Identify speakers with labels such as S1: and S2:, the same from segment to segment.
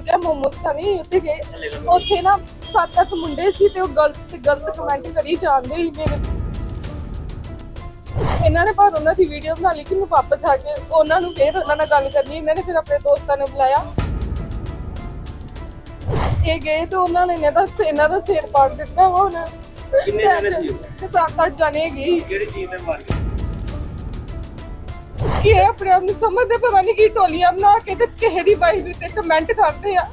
S1: ਕਿਹਾ ਮੋਮੋਸ ਖਾਣੇ ਉੱਥੇ ਗਏ। ਉੱਥੇ ਨਾ ਸੱਤ ਅੱਠ ਮੁੰਡੇ ਸੀ ਤੇ ਉਹ ਗਲਤ ਤੇ ਗਲਤ ਕਮੈਂਟ ਕਰੀ ਜਾਂਦੇ ਸੀ ਮੇਰੇ। ਇਹਨਾਂ ਨੇ ਪਰ ਉਹਨਾਂ ਦੀ ਵੀਡੀਓ ਬਣਾ ਲਈ ਕਿ ਮੈਂ ਵਾਪਸ ਆ ਕੇ ਉਹਨਾਂ ਨੂੰ ਫੇਰ ਉਹਨਾਂ ਨਾਲ ਗੱਲ ਕਰਨੀ। ਇਹਨਾਂ ਨੇ ਫਿਰ ਆਪਣੇ ਦੋਸਤਾਂ ਨੂੰ ਬੁਲਾਇਆ। ਇਹ ਗਏ ਤੇ ਉਹਨਾਂ ਨੇ ਇਹਨਾਂ ਦਾ ਇਹਨਾਂ ਦਾ ਸਿਰ ਪਾੜ ਦਿੱਤਾ ਵਾ ਹੁਣ
S2: ਕਿੰਨੇ ਜਣੇ ਸੀ?
S1: ਤੇ ਸੱਤ ਅੱਠ ਜਣੇ ਗਏ।
S2: ਕਿਹੜੀ ਚੀਜ਼ ਨੇ ਮਾਰ ਕਿ
S1: ਇਹ ਆਪਣੇ ਆਪ ਨੂੰ ਸਮਝਦੇ, ਪਤਾ ਨਹੀਂ ਕੀ ਟੋਲੀਆਂ ਬਣਾ ਕੇ ਤੇ ਕਿਸੇ ਦੀ ਬਾਈ ਦੇ ਉੱਤੇ ਕਮੈਂਟ ਕਰਦੇ ਆ।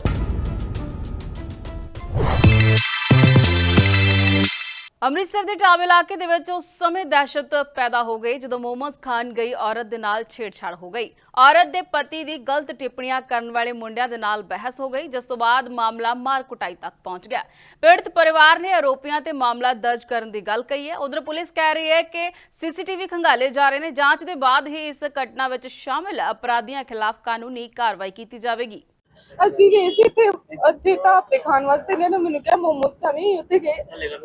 S3: ਅੰਮ੍ਰਿਤਸਰ ਦੇ ਟਾਵ ਇਲਾਕੇ ਦੇ ਵਿੱਚ ਉਸ ਸਮੇਂ ਦਹਿਸ਼ਤ ਪੈਦਾ ਹੋ ਗਈ ਜਦੋਂ ਮੋਮਸ ਖਾਨ ਗਈ ਔਰਤ ਦੇ ਨਾਲ ਛੇੜਛਾੜ ਹੋ ਗਈ। ਔਰਤ ਦੇ ਪਤੀ ਦੀ ਗਲਤ ਟਿੱਪਣੀਆਂ ਕਰਨ ਵਾਲੇ ਮੁੰਡਿਆਂ ਦੇ ਨਾਲ ਬਹਿਸ ਹੋ ਗਈ, ਜਿਸ ਤੋਂ ਬਾਅਦ ਮਾਮਲਾ ਮਾਰ ਕੁਟਾਈ ਤੱਕ ਪਹੁੰਚ ਗਿਆ। ਪੀੜਤ ਪਰਿਵਾਰ ਨੇ ਆਰੋਪੀਆਂ ਤੇ ਮਾਮਲਾ ਦਰਜ ਕਰਨ ਦੀ ਗੱਲ ਕਹੀ ਹੈ। ਉਧਰ ਪੁਲਿਸ ਕਹਿ ਰਹੀ ਹੈ ਕਿ ਸੀਸੀਟੀਵੀ ਖੰਗਾਲੇ ਜਾ ਰਹੇ ਨੇ। ਜਾਂਚ ਦੇ ਬਾਅਦ ਹੀ ਇਸ ਘਟਨਾ ਵਿੱਚ ਸ਼ਾਮਿਲ ਅਪਰਾਧੀਆਂ ਖਿਲਾਫ ਕਾਨੂੰਨੀ ਕਾਰਵਾਈ ਕੀਤੀ ਜਾਵੇਗੀ।
S1: ਅਸੀਂ ਗਏ ਸੀ ਇੱਥੇ ਅੱਧੇ ਢਾਬ ਤੇ ਖਾਣ ਵਾਸਤੇ ਇਹਨਾਂ ਨੇ ਮੈਨੂੰ ਕਿਹਾ ਮੋਮੋਸ ਖਾਣੇ ਉੱਥੇ ਗਏ।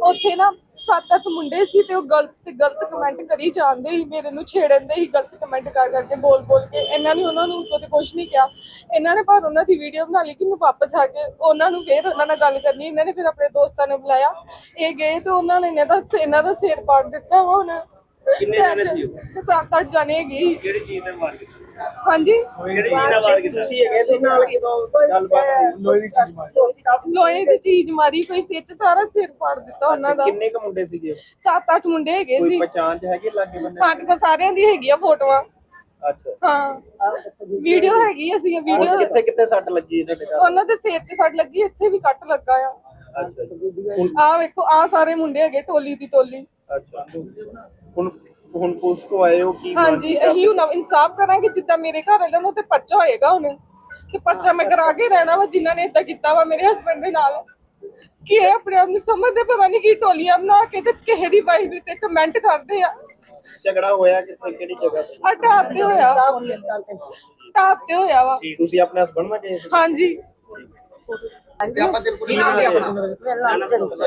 S1: ਉੱਥੇ ਨਾ ਸੱਤ ਅੱਠ ਮੁੰਡੇ ਸੀ ਤੇ ਉਹ ਗਲਤ ਤੇ ਗਲਤ ਕਮੈਂਟ ਕਰੀ ਜਾਂਦੇ ਸੀ ਮੇਰੇ ਨੂੰ ਛੇੜਨ ਦੇ ਹੀ ਗਲਤ ਕਮੈਂਟ ਕਰ ਕਰਕੇ ਬੋਲ ਬੋਲ ਕੇ। ਇਹਨਾਂ ਨੇ ਉਹਨਾਂ ਨੂੰ ਉੱਤੋਂ ਤੇ ਕੁਝ ਨਹੀਂ ਕਿਹਾ। ਇਹਨਾਂ ਨੇ ਪਰ ਉਹਨਾਂ ਦੀ ਵੀਡੀਓ ਬਣਾ ਲਈ ਕਿ ਮੈਂ ਵਾਪਸ ਆ ਕੇ ਉਹਨਾਂ ਨੂੰ ਫੇਰ ਉਹਨਾਂ ਨਾਲ ਗੱਲ ਕਰਨੀ। ਇਹਨਾਂ ਨੇ ਫਿਰ ਆਪਣੇ ਦੋਸਤਾਂ ਨੂੰ ਬੁਲਾਇਆ। ਇਹ ਗਏ ਤੇ ਉਹਨਾਂ ਨੇ ਇਹਨਾਂ ਦਾ ਇਹਨਾਂ ਦਾ ਸਿਰ ਪਾੜ ਦਿੱਤਾ ਵਾ ਹੁਣ।
S2: ਕਿੰਨੇ ਜਣੇ ਸੀ ਉਹ?
S1: ਸੱਤ ਅੱਠ ਜਣੇ ਗਏ।
S2: ਕਿਹੜੀ ਚੀਜ਼ ਨੇ ਮਾਰ
S1: ਹਾਂਜੀ।
S2: ਕਿਹੜੀ ਚੀਜ਼ ਨਾਲ ਮਾਰ ਕੀਤਾ?
S4: ਤੁਸੀਂ ਹੈਗੇ ਸੀ ਨਾਲ ਕਿਦੋਂ ਗੱਲਬਾਤ ਹੋਈ ਲੋਹੇ ਦੀ ਚੀਜ਼ ਮਾਰੀ।
S1: ਲੋਹੇ ਦੀ ਚੀਜ਼ ਮਾਰੀ ਕੋਈ ਸਿਰ ਚ ਸਾਰਾ ਸਿਰ ਪਾੜ ਦਿੱਤਾ ਉਹਨਾਂ ਦਾ।
S4: ਕਿੰਨੇ ਕ ਮੁੰਡੇ ਸੀਗੇ?
S1: ਸੱਤ ਅੱਠ ਮੁੰਡੇ ਹੈਗੇ
S4: ਕੋਈ
S1: ਸੀ।
S4: ਪਛਾਣ ਚ ਹੈਗੇ ਲਾਗੇ ਬੰਦੇ?
S1: ਸਾਡੇ ਕੋਲ ਸਾਰਿਆਂ ਦੀ ਹੈਗੀਆਂ ਫੋਟੋਆਂ।
S4: ਅੱਛਾ।
S1: ਹਾਂ। ਵੀਡੀਓ ਹੈਗੀ ਅਸੀਂ ਵੀਡੀਓ।
S4: ਕਿੱਥੇ ਕਿੱਥੇ ਸੱਟ ਲੱਗੀ ਇਹਦੇ ਤੇ?
S1: ਉਹਨਾਂ ਦੇ ਸਿਰ 'ਚ ਸੱਟ ਲੱਗੀ ਇੱਥੇ ਵੀ ਕੱਟ ਲੱਗਾ ਆ। ਆਹ ਵੇਖੋ ਆਹ ਸਾਰੇ ਮੁੰਡੇ ਹੈਗੇ ਟੋਲੀ ਦੀ ਟੋਲੀ।
S4: ਅੱਛਾ। ਹੁਣ ਹੁਣ ਪੁਲਿਸ ਕੋ ਆਏ ਹੋ ਕੀ
S1: ਹਾਂਜੀ ਅਸੀਂ ਹੁਣ ਇਨਸਾਫ ਕਰਾਂਗੇ ਜਿੱਦਾਂ ਮੇਰੇ ਘਰ ਵਾਲਿਆਂ ਨੂੰ ਤੇ ਪਰਚਾ ਹੋਏਗਾ ਹੁਣ ਤੇ ਪਰਚਾ ਮੈਂ ਕਰਾ ਕੇ ਰਹਿਣਾ ਵਾ ਜਿਨ੍ਹਾਂ ਨੇ ਇਦਾਂ ਕੀਤਾ ਵਾ ਮੇਰੇ ਹਸਬੰਡ ਦੇ ਨਾਲ। ਕਿ ਇਹ ਆਪਣੇ ਆਪ ਨੂੰ ਸਮਝਦੇ ਪਤਾ ਨਹੀਂ ਕੀ ਟੋਲੀਆਂ ਬਣਾ ਕੇ ਤੇ ਕਿਸੇ ਦੀ ਬਾਈ ਦੇ ਉੱਤੇ ਕਮੈਂਟ ਕਰਦੇ ਆ।
S4: ਝਗੜਾ ਹੋਇਆ ਕਿੱਥੇ ਕਿਹੜੀ ਜਗ੍ਹਾ ਤੇ?
S1: ਆ ਟਾਪ ਤੇ ਹੋਇਆ। ਟਾਪ ਤੇ ਹੋਇਆ ਵਾ।
S4: ਤੁਸੀਂ ਆਪਣੇ ਹਸਬੰਡ ਨਾਲ ਗਏ ਸੀ?
S1: ਹਾਂਜੀ।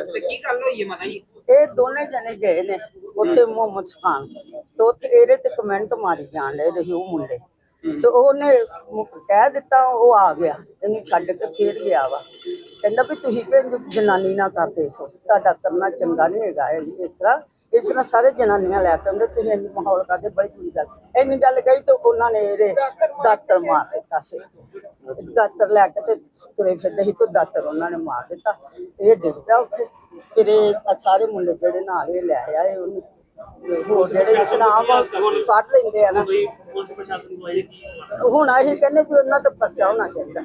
S2: ਤੇ ਕੀ ਗੱਲ ਹੋਈ ਹੈ ਮਾਤਾ ਜੀ?
S5: ਇਹ ਦੋਨੇ ਜਣੇ ਗਏ ਨੇ। ਉੱਥੇ ਮੁਹੰਮਦ ਖਾਨ ਤੇ ਉੱਥੇ ਇਹਦੇ ਤੇ ਕਮੈਂਟ ਮਾਰੀ ਜਾਣ ਲਏ ਰਹੇ ਉਹ ਮੁੰਡੇ। ਤੇ ਉਹਨੇ ਕਹਿ ਦਿੱਤਾ ਉਹ ਆ ਗਿਆ। ਇਹਨੂੰ ਛੱਡ ਕੇ ਫੇਰ ਗਿਆ ਵਾ। ਕਹਿੰਦਾ ਵੀ ਤੁਸੀਂ ਕਿ ਜਨਾਨੀ ਨਾ ਕਰਦੇ ਸੋ। ਤੁਹਾਡਾ ਕਰਨਾ ਚੰਗਾ ਨਹੀਂ ਹੈਗਾ। ਇਸ ਤਰ੍ਹਾਂ ਇਸ ਤਰ੍ਹਾਂ ਸਾਰੇ ਜਨਾਨੀਆਂ ਲੈ ਕੇ ਆਉਂਦੇ, ਤੁਸੀਂ ਇੰਨੀ ਮਾਹੌਲ ਕਰਦੇ, ਬੜੀ ਬੁਰੀ ਗੱਲ। ਇੰਨੀ ਗੱਲ ਕਹੀ ਤੇ ਉਹਨਾਂ ਨੇ ਇਹਦੇ ਦਾਤਰ ਮਾਰ ਦਿੱਤਾ ਸੀ। ਦਾਤਰ ਲੈ ਕੇ ਤੇ ਤੁਰੇ ਫਿਰਦੇ ਸੀ ਤੇ ਦਾਤਰ ਉਹਨਾਂ ਨੇ ਮਾਰ ਦਿੱਤਾ। ਇਹ ਡਿੱਗ ਪਿਆ ਉੱਥੇ। ਫਿਰ ਇਹ ਸਾਰੇ ਮੁੰਡੇ ਜਿਹੜੇ ਨਾਲ ਇਹ ਲੈ ਆਏ, ਉਹਨੂੰ ਹੋਰ ਜਿਹੜੇ ਇਸਲਾਮ ਫੜ ਲੈਂਦੇ ਆ ਨਾ। ਹੁਣ ਅਸੀਂ ਕਹਿੰਦੇ ਵੀ ਉਹਨਾਂ ਤੇ ਪਰਚਾ ਹੋਣਾ ਚਾਹੀਦਾ।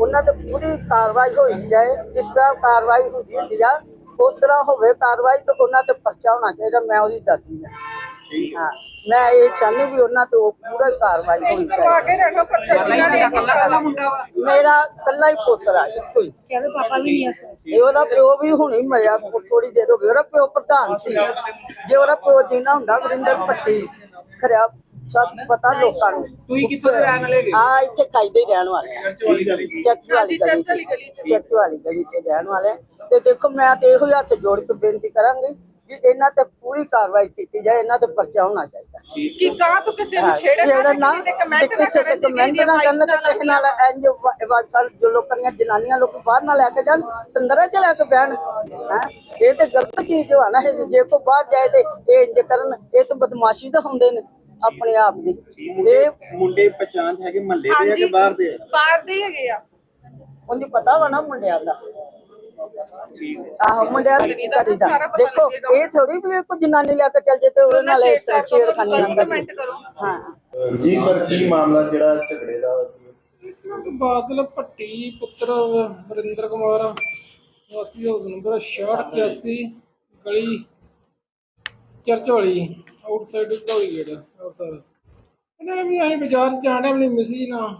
S5: ਉਹਨਾਂ ਤੇ ਪੂਰੀ ਕਾਰਵਾਈ ਹੋਈ ਜਾਏ, ਜਿਸ ਤਰ੍ਹਾਂ ਕਾਰਵਾਈ ਹੁੰਦੀ ਹੁੰਦੀ ਆ ਉਸ ਤਰ੍ਹਾਂ ਹੋਵੇ ਕਾਰਵਾਈ ਤੇ ਉਹਨਾਂ ਤੇ ਪਰਚਾ ਹੋਣਾ ਚਾਹੀਦਾ ਮੈਂ ਉਹਦੀ ਦਾਦੀ ਹਾਂ। ਹਾਂ। ਮੈਂ ਇਹ ਚਾਹੁੰਦੀ ਵੀ ਉਹਨਾਂ ਤੇ ਉਹ ਪੂਰਾ ਕਾਰਵਾਈ ਹੋਣੀ ਚਾਹੀਦੀ। ਮੇਰਾ ਕੱਲਾ ਹੀ ਪੁੱਤਰ ਆ ਇੱਕੋ ਹੀ। ਕਹਿੰਦੇ ਪਾਪਾ ਵੀ ਨਹੀਂ ਇਹ ਉਹਦਾ ਪਿਓ ਵੀ ਹੁਣੇ ਮਰਿਆ ਥੋੜੀ ਦੇਰ ਹੋ ਗਈ ਉਹਦਾ ਪਿਓ ਪ੍ਰਧਾਨ ਸੀ। ਜੇ ਉਹਦਾ ਪਿਓ ਜੀਣਾ ਹੁੰਦਾ ਵਰਿੰਦਰ ਪੱਟੀ ਖਰਿਆ ਸਭ ਪਤਾ ਲੋਕਾਂ ਨੂੰ।
S2: ਤੁਸੀਂ ਕਿੱਥੋਂ ਦੇ ਰਹਿਣ ਵਾਲੇ?
S5: ਆ ਇੱਥੇ ਖਾਈਦੇ ਹੀ ਰਹਿਣ ਵਾਲੇ ਆ। ਚੱਕ ਵਾਲੀ ਗਲੀ। ਚੱਕ ਵਾਲੀ ਗਲੀ ਤੇ ਰਹਿਣ ਵਾਲੇ ਤੇ ਦੇਖੋ ਮੈਂ ਤੇ ਇਹੋ ਹੀ ਹੱਥ ਜੋੜ ਕੇ ਬੇਨਤੀ ਕਰਾਂਗੀ ਕਿ ਇਹਨਾਂ ਤੇ ਪੂਰੀ ਕਾਰਵਾਈ ਕੀਤੀ ਜਾਏ ਇਹਨਾਂ ਤੇ ਪਰਚਾ ਹੋਣਾ ਚਾਹੀਦਾ।
S1: ਕਿ ਗਾਂ ਤੋਂ ਕਿਸੇ ਨੂੰ ਛੇੜੇ
S5: ਛੇੜਨ ਨਾ
S1: ਤੇ ਕਮੈਂਟ ਨਾ
S5: ਤੇ ਕਮੈਂਟ ਨਾ ਕਰਨ ਤੇ ਕਿਸੇ ਨਾਲ ਇੰਜ ਵਾਟਸਲ ਜੋ ਲੋਕਾਂ ਦੀਆਂ ਜਨਾਨੀਆਂ ਲੋਕ ਬਾਹਰ ਨਾ ਲੈ ਕੇ ਜਾਣ ਤੰਦਰਾਂ ਚ ਲੈ ਕੇ ਬਹਿਣ ਹੈ? ਇਹ ਤੇ ਗਲਤ ਚੀਜ਼ ਨਾ ਇਹ ਜੇ ਕੋ ਬਾਹਰ ਜਾਏ ਤੇ ਇਹ ਇੰਜ ਕਰਨ ਇਹ ਤਾਂ ਬਦਮਾਸ਼ੀ ਤਾਂ ਹੁੰਦੇ ਨੇ ਆਪਣੇ ਆਪ ਦੀ। ਇਹ
S4: ਮੁੰਡੇ ਪਛਾਣ ਹੈਗੇ ਮਹੱਲੇ ਦੇ ਆ ਕਿ ਬਾਹਰ ਦੇ ਆ?
S1: ਬਾਹਰ ਦੇ ਹੈਗੇ ਆ।
S5: ਉਹਨੂੰ ਪਤਾ ਵਾ ਨਾ ਮੁੰਡਿਆਂ ਦਾ। ਆਹੋ ਮੁੰਡਿਆਂ ਦੀ ਕਰੀ ਦਾ
S1: ਸਾਰਾ ਪਤਾ
S5: ਦੇਖੋ
S1: ਲੱਗੇਗਾ।
S5: ਇਹ ਥੋੜੀ ਵੀ ਇਹ ਕੋਈ ਜਨਾਨੀ ਲੈ ਕੇ ਚੱਲ ਜੇ ਤੇ ਉਹਦੇ ਨਾਲ ਇਸ ਤਰ੍ਹਾਂ ਛੇੜਖਾਨੀ ਨਾ
S1: ਕਮੈਂਟ
S5: ਕਰੇ।
S1: ਕਰੋ
S5: ਹਾਂ।
S4: ਜੀ ਸਰ ਕੀ ਮਾਮਲਾ ਜਿਹੜਾ ਝਗੜੇ ਦਾ?
S6: ਬਾਦਲ ਭੱਟੀ ਪੁੱਤਰ ਵਰਿੰਦਰ ਕੁਮਾਰ ਵਾਸੀ ਹਾਊਸ ਨੰਬਰ 6681 ਗਲੀ ਚਰਚ ਵਾਲੀ ਆਊਟਸਾਈਡ ਧੌਲੀ ਗੇਟ ਸਰ ਇਹਨੇ ਵੀ ਅਸੀਂ ਬਾਜ਼ਾਰ ਜਾਣੇ ਆਪਣੀ ਮਿਸੀ ਨਾਲ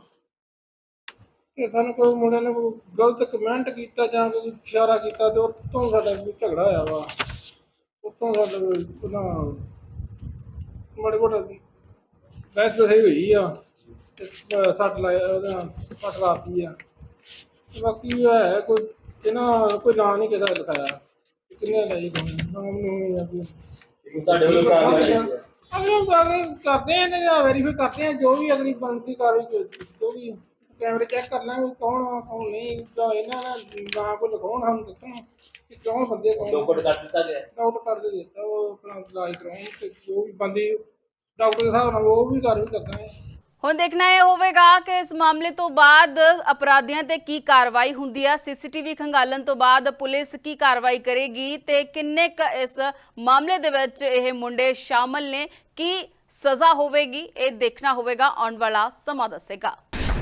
S6: ਤੇ ਸਾਨੂੰ ਕੋਈ ਮੁੰਡੇ ਨੇ ਕੋਈ ਗਲਤ ਕਮੈਂਟ ਕੀਤਾ ਜਾਂ ਕੋਈ ਇਸ਼ਾਰਾ ਕੀਤਾ ਤੇ ਉੱਤੋਂ ਸਾਡਾ ਕੋਈ ਝਗੜਾ ਹੋਇਆ ਵਾ। ਉੱਤੋਂ ਸਾਡਾ ਕੋਈ ਉਹਨਾਂ ਮਾੜੇ ਮੋਟੇ ਬਹਿਸ ਬਸਾਈ ਹੋਈ ਆ ਤੇ ਅਹ ਸੱਟ ਲਾਇਆ ਉਹਦਾ ਸੱਟ ਲਾਤੀ ਆ। ਤੇ ਬਾਕੀ ਹੈ ਕੋਈ ਇਹਨਾਂ ਕੋਈ ਨਾਂ ਨਹੀਂ ਕਿਹਦਾ ਲਿਖਾਇਆ। ਕਿ ਕਿੰਨੇ ਲਾਈ ਕੋਈ ਨਾਮ ਨੂੰ ਆ ਕੋਈ
S4: ਸਾਡੇ ਵੱਲੋਂ ਕਾਰਵਾਈ ਹੋਈ ਹੈ।
S6: ਅਗਲੇ ਕਰਦੇ ਆ ਦਾ ਵੈਰੀਫਾਈ ਕਰਦੇ ਆ ਜੋ ਵੀ ਅਗਲੀ ਬਣਦੀ ਕਾਰਵਾਈ ਜੋ- ਜੋ ਵੀ ਕੈਮਰੇ ਚੈੱਕ ਕਰ ਲਾਂਗੇ ਕੌਣ ਆ ਕੌਣ ਨਹੀਂ ਜਾਂ ਇਹਨਾਂ ਦਾ ਨਾਂ ਕੋ ਲਿਖਾਉਣ ਹਮ ਦੱਸਣ ਕਿ ਕੌਣ ਬੰਦੇ ਕੌਣ
S2: ਲੋਕਟ ਕਰ ਦਿੱਤਾ ਗਿਆ।
S6: ਡਾਕਟਰ ਕਰ ਦੇ ਦਿੱਤਾ ਉਹ ਆਪਣਾ ਇਲਾਜ ਕਰਾਉਣ ਤੇ ਜੋ ਵੀ ਬੰਦੇ ਡਾਕਟਰ ਦੇ ਹਿਸਾਬ ਨਾਲ ਉਹ ਵੀ ਕਾਰਵਾਈ ਕਰਦਾ ਹੈ
S3: ਹੁਣ ਦੇਖਣਾ ਇਹ ਹੋਵੇਗਾ ਕਿ ਇਸ ਮਾਮਲੇ ਤੋਂ ਬਾਅਦ ਅਪਰਾਧੀਆਂ ਤੇ ਕੀ ਕਾਰਵਾਈ ਹੁੰਦੀ ਹੈ ਸੀਸੀਟੀਵੀ ਖੰਗਾਲਣ ਤੋਂ ਬਾਅਦ ਪੁਲਿਸ ਕੀ ਕਾਰਵਾਈ ਕਰੇਗੀ ਤੇ ਕਿੰਨੇ ਕ ਇਸ ਮਾਮਲੇ ਦੇ ਵਿੱਚ ਇਹ ਮੁੰਡੇ ਸ਼ਾਮਲ ਨੇ ਕੀ ਸਜ਼ਾ ਹੋਵੇਗੀ ਇਹ ਦੇਖਣਾ ਹੋਵੇਗਾ ਆਉਣ ਵਾਲਾ ਸਮਾਂ ਦੱਸੇਗਾ।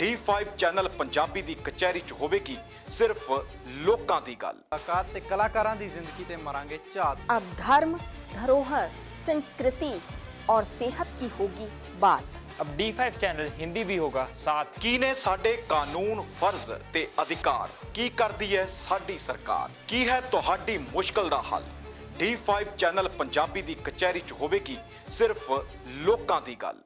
S7: D5 ਚੈਨਲ ਪੰਜਾਬੀ ਦੀ ਕਚਹਿਰੀ 'ਚ ਹੋਵੇਗੀ ਸਿਰਫ ਲੋਕਾਂ ਦੀ ਗੱਲ
S8: ਮੁਲਾਕਾਤ ਤੇ ਕਲਾਕਾਰਾਂ ਦੀ ਜ਼ਿੰਦਗੀ ਤੇ ਮਾਰਾਂਗੇ ਝਾਤ
S9: अब धर्म धरोहर संस्कृति और सेहत की होगी बात
S10: अब D5 चैनल हिंदी भी होगा साथ
S7: ਕੀ ਨੇ ਸਾਡੇ ਕਾਨੂੰਨ ਫਰਜ਼ ਤੇ ਅਧਿਕਾਰ ਕੀ ਕਰਦੀ ਹੈ ਸਾਡੀ ਸਰਕਾਰ ਕੀ ਹੈ ਤੁਹਾਡੀ ਮੁਸ਼ਕਲ ਦਾ ਹੱਲ D5 ਚੈਨਲ ਪੰਜਾਬੀ ਦੀ ਕਚਹਿਰੀ 'ਚ ਹੋਵੇਗੀ ਸਿਰਫ ਲੋਕਾਂ ਦੀ ਗੱਲ